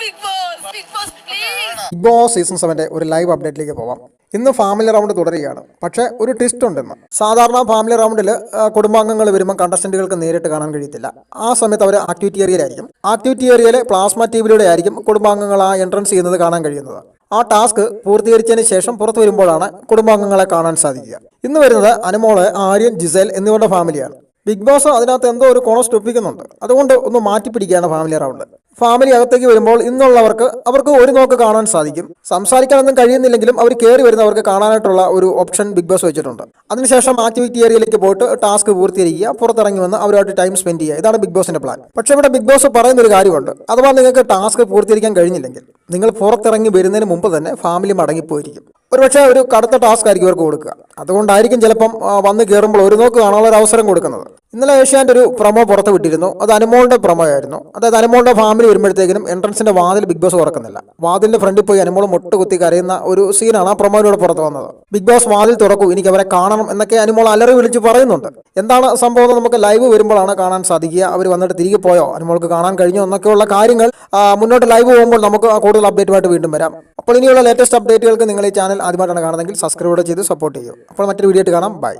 Big boss season സെവന്റെ ഒരു live അപ്ഡേറ്റിലേക്ക് പോവാം. ഇന്ന് ഫാമിലി റൗണ്ട് തുടരുകയാണ്. പക്ഷേ ഒരു ട്വിസ്റ്റ് ഉണ്ടെന്ന്. സാധാരണ ഫാമിലി റൗണ്ടിൽ കുടുംബാംഗങ്ങൾ വരുമ്പോൾ കണ്ടസ്റ്റന്റുകൾക്ക് നേരിട്ട് കാണാൻ കഴിയത്തില്ല. ആ സമയത്ത് അവർ ആക്ടിവിറ്റി ഏരിയയിലായിരിക്കും ആക്ടിവിറ്റി ഏരിയയിലെ പ്ലാസ്മ ടിവിയിലൂടെ ആയിരിക്കും കുടുംബാംഗങ്ങൾ ആ എൻട്രൻസ് ചെയ്യുന്നത് കാണാൻ കഴിയുന്നത്. ആ ടാസ്ക് പൂർത്തീകരിച്ചതിന് ശേഷം പുറത്തു വരുമ്പോഴാണ് കുടുംബാംഗങ്ങളെ കാണാൻ സാധിക്കുക. ഇന്ന് വരുന്നത് അനുമോൾ ആര്യൻ ജിസേൽ എന്നിവരുടെ ഫാമിലിയാണ് ബിഗ് ബോസ് അതിനകത്ത് എന്തോ ഒരു കോണസ് സ്റ്റോപ്പിക്കുന്നുണ്ട്. അതുകൊണ്ട് ഒന്ന് മാറ്റിപ്പിടിക്കുകയാണ് ഫാമിലി റൗണ്ട് ഫാമിലി അകത്തേക്ക് വരുമ്പോൾ ഇന്നുള്ളവർക്ക് അവർക്ക് ഒരു നോക്ക് കാണാൻ സാധിക്കും. സംസാരിക്കാനൊന്നും കഴിയുന്നില്ലെങ്കിലും അവർ കയറി വരുന്നവർക്ക് കാണാനായിട്ടുള്ള ഒരു ഓപ്ഷൻ ബിഗ് ബോസ് വെച്ചിട്ടുണ്ട്. അതിനുശേഷം ആക്ടിവിറ്റി ഏരിയയിലേക്ക് പോയിട്ട് ടാസ്ക് പൂർത്തീകരിക്കുക പുറത്തിറങ്ങി വന്ന് അവരുമായിട്ട് ടൈം സ്പെൻഡ് ചെയ്യുക. ഇതാണ് ബിഗ് ബോസിന്റെ പ്ലാൻ. പക്ഷേ ഇവിടെ ബിഗ് ബോസ് പറയുന്ന ഒരു കാര്യമുണ്ട്. അഥവാ നിങ്ങൾക്ക് ടാസ്ക് പൂർത്തീകരിക്കാൻ കഴിഞ്ഞില്ലെങ്കിൽ നിങ്ങൾ പുറത്തിറങ്ങി വരുന്നതിന് മുമ്പ് തന്നെ ഫാമിലി മടങ്ങിപ്പോയിരിക്കും. ഒരുപക്ഷെ ഒരു കടുത്ത ടാസ്ക് ആയിരിക്കും ഇവർക്ക് കൊടുക്കുക. അതുകൊണ്ടായിരിക്കും ചിലപ്പം വന്ന് കയറുമ്പോൾ ഒരു നോക്ക് കാണാനുള്ള ഒരു അവസരം കൊടുക്കുന്നത്. ഇന്നലെ ഏഷ്യാന്റെ ഒരു പ്രൊമോ പുറത്ത് വിട്ടിരുന്നു. അത് അനുമോളുടെ പ്രമോ ആയിരുന്നു. അതായത് അനുമോളുടെ ഫാമിലി വരുമ്പോഴത്തേക്കിനും എൻട്രൻസിന്റെ വാതിൽ ബിഗ് ബോസ് തുറക്കുന്നില്ല. വാതിലിന്റെ ഫ്രണ്ടിൽ പോയി അനുമോൾ മുട്ട കുത്തി കരയുന്ന ഒരു സീനാണ് ആ പ്രൊമോയിലൂടെ പുറത്ത് വന്നത്. ബിഗ് ബോസ് വാതിൽ തുറക്കൂ എനിക്ക് അവരെ കാണണം എന്നൊക്കെ അനുമോൾ അലറി വിളിച്ച് പറയുന്നുണ്ട്. എന്താണ് സംഭവം എന്ന് നമുക്ക് ലൈവ് വരുമ്പോഴാണ് കാണാൻ സാധിക്കുക. അവർ വന്നിട്ട് തിരികെ പോയോ? അനുമോൾക്ക് കാണാൻ കഴിഞ്ഞോ എന്നൊക്കെയുള്ള കാര്യങ്ങൾ മുന്നോട്ട് ലൈവ് പോകുമ്പോൾ നമുക്ക് കൂടുതൽ അപ്ഡേറ്റുമായിട്ട് വീണ്ടും വരാം. അപ്പോൾ ഇനിയുള്ള ലേറ്റസ്റ്റ് അപ്ഡേറ്റുകൾക്ക് നിങ്ങൾ ഈ ചാനൽ ആദ്യമായിട്ടാണ് കാണുന്നതെങ്കിൽ സബ്സ്ക്രൈബ് ചെയ്ത് സപ്പോർട്ട് ചെയ്യും. അപ്പോൾ മറ്റൊരു വീഡിയോ ആയിട്ട് കാണാം. ബൈ